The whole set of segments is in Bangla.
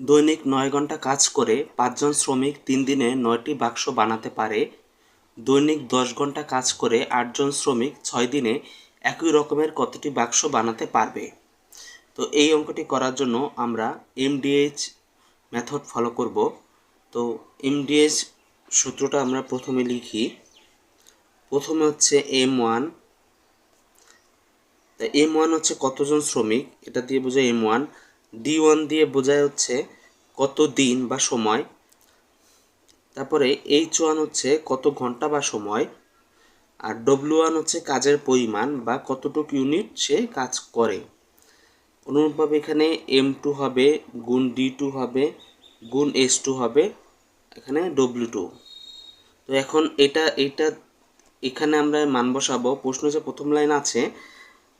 দৈনিক নয় ঘণ্টা কাজ করে পাঁচজন শ্রমিক তিন দিনে নয়টি বাক্স বানাতে পারে। দৈনিক দশ ঘণ্টা কাজ করে আটজন শ্রমিক ছয় দিনে একই রকমের কতটি বাক্স বানাতে পারবে? তো এই অঙ্কটি করার জন্য আমরা এমডিএইচ মেথড ফলো করব। তো এমডিএইচ সূত্রটা আমরা প্রথমে লিখি। প্রথমে হচ্ছে এম ওয়ান এম ওয়ান হচ্ছে কতজন শ্রমিক? এটা দিয়ে বোঝায় এম ওয়ান ডি ওয়ান দিয়ে বোঝায় হচ্ছে কত দিন বা সময়। তারপরে এইচ ওয়ান হচ্ছে কত ঘণ্টা বা সময়। আর ডব্লিউ ওয়ান হচ্ছে কাজের পরিমাণ বা কতটুকু ইউনিট সে কাজ করে। অনুরূপভাবে এখানে এম টু হবে, গুণ ডি টু হবে, গুণ এস টু হবে, এখানে ডব্লিউ টু তো এখন এটা এটা, এখানে আমরা মান বসাবো। প্রশ্ন যে প্রথম লাইন আছে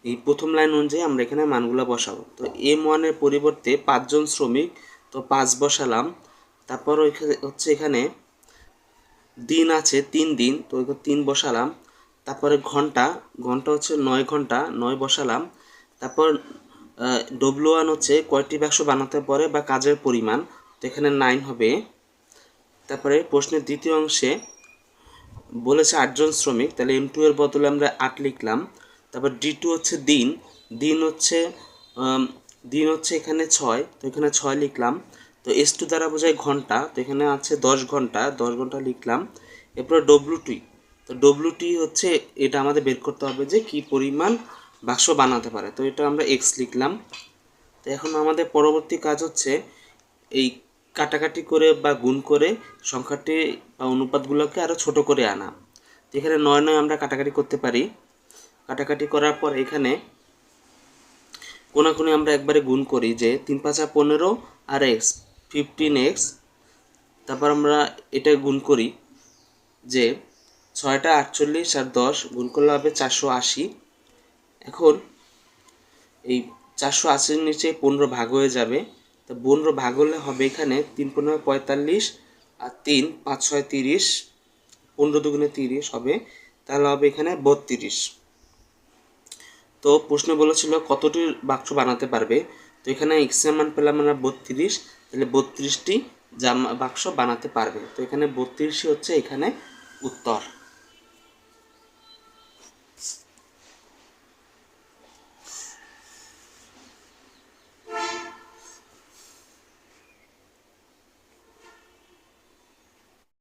এই প্রথম লাইন অনুযায়ী আমরা এখানে মানগুলো বসাবো। তো এম ওয়ানের পরিবর্তে পাঁচজন শ্রমিক, তো পাঁচ বসালাম। তারপর হচ্ছে এখানে দিন আছে, তিন দিন, তো তিন বসালাম। তারপরে ঘণ্টা ঘণ্টা হচ্ছে নয় ঘণ্টা, নয় বসালাম। তারপর ডব্লু ওয়ান হচ্ছে কয়টি বাক্স বানাতে পারে বা কাজের পরিমাণ, তো এখানে নাইন হবে। তারপরে প্রশ্নের দ্বিতীয় অংশে বলেছে আটজন শ্রমিক, তাহলে এম টু এর বদলে আমরা আট লিখলাম। তারপর ডি টু হচ্ছে দিন দিন হচ্ছে দিন হচ্ছে এখানে ছয়, তো এখানে ছয় লিখলাম। তো এস টু দ্বারা বোঝায় ঘণ্টা, তো এখানে আছে দশ ঘণ্টা দশ ঘণ্টা লিখলাম। এরপরে ডব্লু টি তো ডব্লু টি হচ্ছে এটা আমাদের বের করতে হবে যে কি পরিমাণ বাক্স বানাতে পারে। তো এটা আমরা এক্স লিখলাম। তো এখন আমাদের পরবর্তী কাজ হচ্ছে এই কাটাকাটি করে বা গুণ করে সংখ্যাটি বা অনুপাতগুলোকে আরও ছোট করে আনা। এখানে নয় নয় আমরা কাটাকাটি করতে পারি। কাটাকাটি করার পর এখানে কোনাকুনি আমরা একবারে গুণ করি যে তিন পাঁচা পনেরো আর এক্স ফিফটিন এক্স তারপর আমরা এটা গুণ করি যে ছয়টা আটচল্লিশ আর দশ গুণ করলে হবে চারশো আশি। এখন এই চারশো আশির নিচে পনেরো ভাগ হয়ে যাবে। তো পনেরো ভাগ হলে হবে এখানে তিন পনেরো পঁয়তাল্লিশ আর তিন পাঁচ ছয় তিরিশ। পনেরো দুগুণে তিরিশ হবে। তাহলে হবে এখানে বত্রিশ। তো প্রশ্ন বলেছিল কতটি বাক্স বানাতে পারবে? তো এখানে এক্সের মান পেলাম আমরা বত্রিশ, তাহলে বত্রিশটি জামা বাক্স বানাতে পারবে। তো এখানে বত্রিশই হচ্ছে এখানে উত্তর।